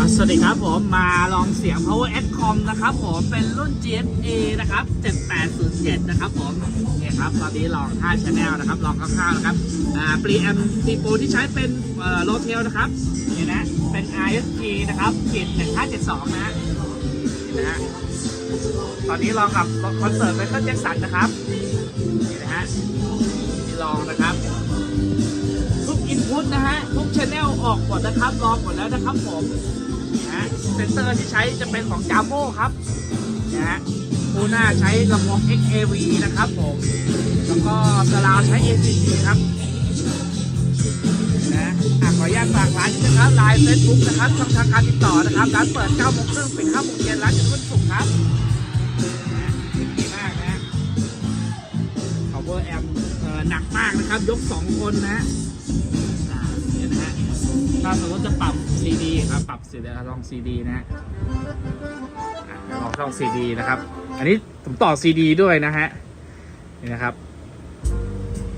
สวัสดีครับผมมาลองเสียง Power S Com นะครับผมเป็นรุ่น GSA นะครับ 7807 นะครับผมเนี่ยครับตอนนี้ลอง 5 Channel นะครับ ลองคร่าวๆนะครับอ่าปรีแอมตีโปที่ใช้เป็นโลเทลนะครับนี่นะเป็น ISG นะครับกิด1572 นะนี่นะฮะตอนนี้ลองกับคอนเสิร์ตไมเคิลแจ็คสันนะครับนี่นะฮะที่ลองนะครับทุกอินพุตนะฮะ ทุกชแนลออกหมดนะครับลองหมดแล้วนะครับผม นะเซนเซอร์ที่ใช้จะเป็นของจามโมครับนะฮะคูหน้าใช้ลำโพง XAV นะครับผมแล้วก็สลาวใช้ ACG ครับนะอะขออนุญาตฝากร้านนะครับไลน์เฟซบุ๊กนะครับช่องทางการติดต่อนะครับร้านเปิด9โมงครึ่งปิด5โมงเย็นร้านจะทุกวันศุกร์ครับนะดีมากนะ power amp เอ่อหนักมากนะครับ ยก 2 คนนะ ถ้าสมมติจะปรับ CD ครับปรับเสียงลอง CD นะฮะอะลองช่อง CD นะครับ อันนี้ผมต่อ CD ด้วยนะฮะนี่นะครับ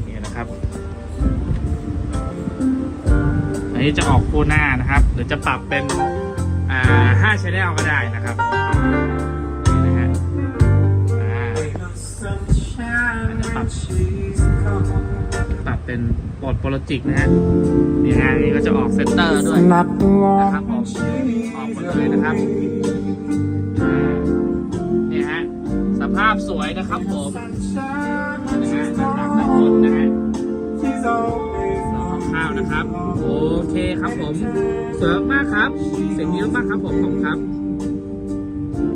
นี่นะครับ อันนี้จะออกคู่หน้านะครับหรือจะปรับเป็นอ่าห้าชแนลก็ได้นะครับนี่นะฮะอ่าปรับ เป็นโหมดโปรจิกนะฮะนี่ฮะนี่ก็จะออกเซนเตอร์ด้วยนะครับผมออกหมดเลยนะครับนี่ฮะสภาพสวยนะครับผมนะฮะหน้าตาแต่คนนะฮะข้าวนะครับ โอเคครับผมสวยมากครับเสียงดีมากครับผมขอบคุณครับ